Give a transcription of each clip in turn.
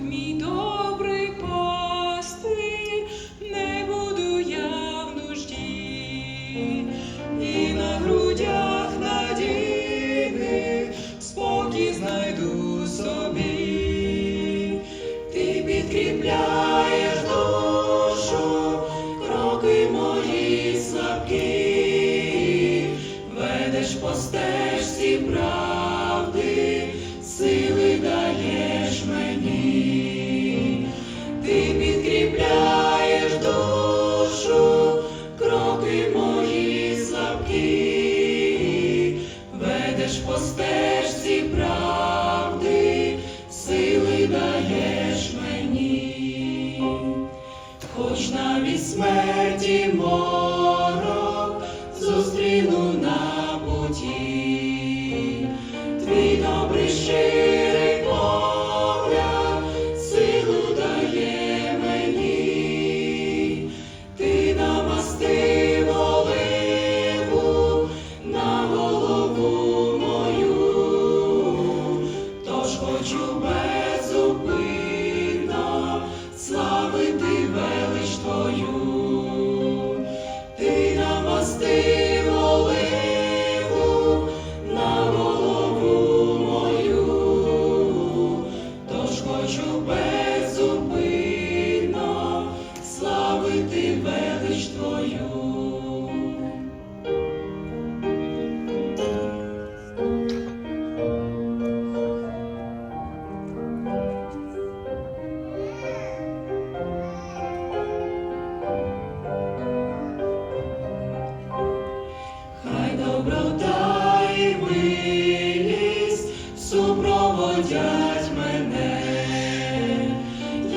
Мій добрий пастир, не буду я в нужді, і на грудях надійних спокій знайду собі, ти підкріпляєш душу, кроки мої слабкі, ведеш по стежці брат. Ведеш хочу безупинно славити велич твою. Ти намастив оливу на голову мою, тож хочу безупинно славити велич твою. Доброта і милість супроводять мене,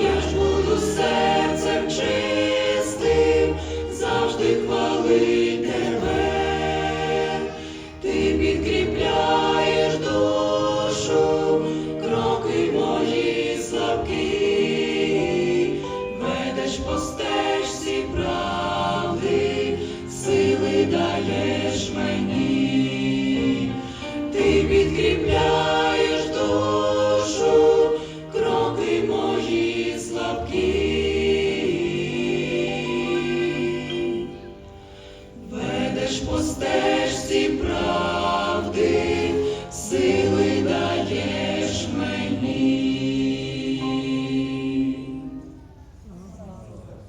я ж буду серцем чистим, завжди хвалить підкріпляєш душу, кроки мої слабкі, ведеш по стежці прав.